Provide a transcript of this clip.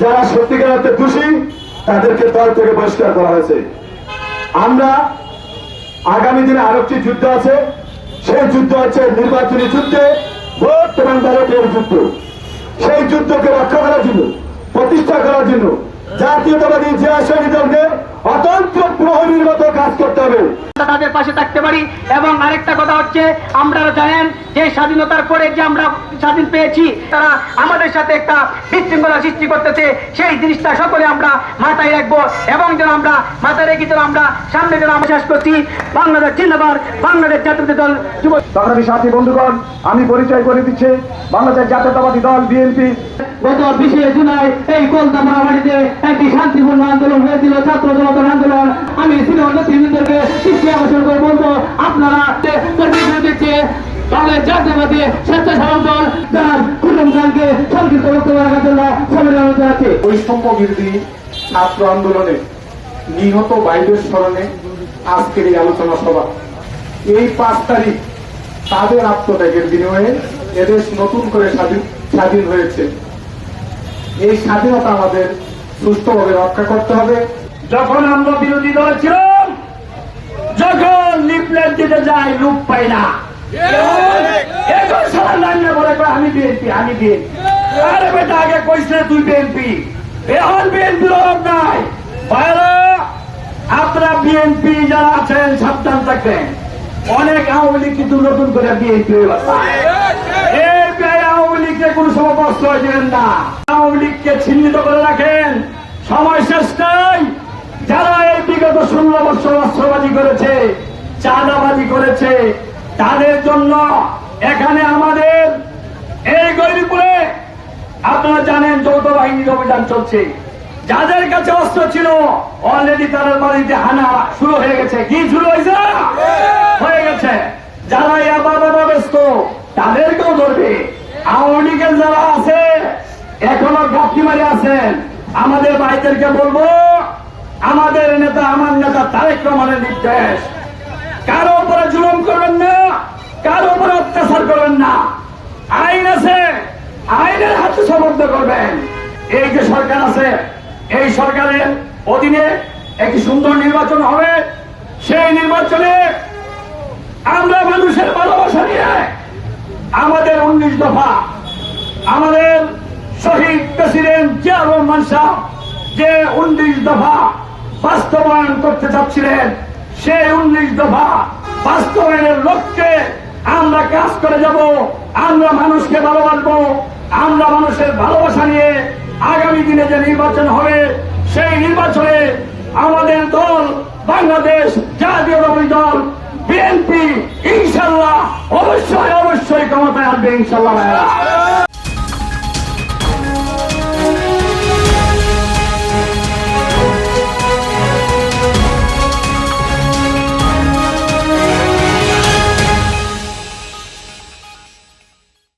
যারা সত্যিকার অর্থে তাদেরকে দল থেকে বহিষ্কার করা হয়েছে। আমরা আগামী দিনে আরেকটি যুদ্ধ আছে। সেই যুদ্ধ হচ্ছে নির্বাচনী যুদ্ধে ভোট এবং ব্যালটের যুদ্ধ। সেই যুদ্ধকে রক্ষা করার জন্য, প্রতিষ্ঠা করার জন্য জাতীয়তাবাদী যে আসনী দলকে প্রহরীর মতো কাজ করতে হবে। তাদের পাশে থাকতে পারি এবং আরেকটা কথা হচ্ছে আমরা জানেন যে স্বাধীনতার পরে যে আমরা স্বাধীন পেয়েছি তারা আমাদের সাথে একটা বিশৃঙ্খলা সৃষ্টি করতেছে। সেই জিনিসটা সকলে আমরা মাথায় রাখব এবং যেন আমরা মাথায় রেখে যেন আমরা সামনে যেন আমরা শেষ করছি বাংলাদেশ জিন্দাবাদ বাংলাদেশ জাতীয় দল যুব সংগ্রামী সাথী বন্ধুগণ আমি পরিচয় করে দিচ্ছি বাংলাদেশ জাতীয়তাবাদী দল বিএনপি। গত বিশে জুলাই এই কলকাতা বাড়িতে একটি শান্তিপূর্ণ আন্দোলন হয়েছিল ছাত্র আন্দোলন আমি দৃষ্টি আকর্ষণ করে বলব, আপনারা স্বেচ্ছাসেবক দল তার খানকে সংক্ষিপ্ত বক্তব্য রাখার জন্য বৈষম্য বিরোধী ছাত্র আন্দোলনে নিহত বাইরের স্মরণে আজকের এই আলোচনা সভা। এই পাঁচ তারিখ তাদের আত্মত্যাগের বিনিময়ে এদেশ নতুন করে স্বাধীন স্বাধীন হয়েছে। এই স্বাধীনতা আমাদের সুস্থভাবে রক্ষা করতে হবে। যখন আমরা বিরোধী দল ছিলাম, যখন লিফলেট দিতে যাই, লুপ পাই না। আমি বিএনপি আমি বিএনপি। আগে কইছে তুই বিএনপি। এখন বিএনপির অভাব নাই। ভাইরা আপনারা বিএনপি যারা আছেন, সাবধান থাকবেন। অনেক আওয়ামী লীগ কিন্তু নতুন করে বিএনপি হয়ে গেছে। আওয়ামী লীগকে কোনো সময় প্রশ্রয় দেবেন না। আওয়ামী লীগকে চিহ্নিত করে রাখেন সময় শেষ নাই যারা এই বিগত ষোলো বছর অস্ত্রবাজি করেছে চাঁদাবাজি করেছে। তাদের জন্য এখানে আমাদের এই গরিবপুরে আপনারা জানেন যৌথ বাহিনীর অভিযান চলছে। যাদের কাছে অস্ত্র ছিল অলরেডি তাদের বাড়িতে হানা শুরু হয়ে গেছে। কি শুরু হয়েছে? হয়ে গেছে। যারা ইয়াবা বাবা ব্যস্ত তাদেরকেও ধরবে। আওয়ামী লীগের যারা আছে এখনও গাপটি মারি আছেন। আমাদের ভাইদেরকে বলব আমাদের নেতা, আমার নেতা তারেক রহমানের নির্দেশ। কারও উপরে জুলুম করবেন না, কারও উপরে অত্যাচার করবেন না। আইন আছে, আইনের হাতে সমর্থ করবেন। এই যে সরকার আছে, এই সরকারের অধীনে একটি সুন্দর নির্বাচন হবে। সেই নির্বাচনে আমরা মানুষের ভালোবাসা নিয়ে আমাদের উনিশ দফা আমাদের শহীদ প্রেসিডেন্ট জিয়া রহমান শাহ যে উনিশ দফা বাস্তবায়ন করতে চাচ্ছিলেন সেই উনিশ দফা বাস্তবায়নের লক্ষ্যে আমরা কাজ করে যাব, আমরা মানুষকে ভালোবাসবো, আমরা মানুষের ভালোবাসা নিয়ে আগামী দিনে যে নির্বাচন হবে, সেই নির্বাচনে আমাদের দল, বাংলাদেশ জাতীয়তাবাদী দল, বিএনপি, ইনশাল্লাহ অবশ্যই অবশ্যই ক্ষমতায় আসবে, ইনশাল্লাহ।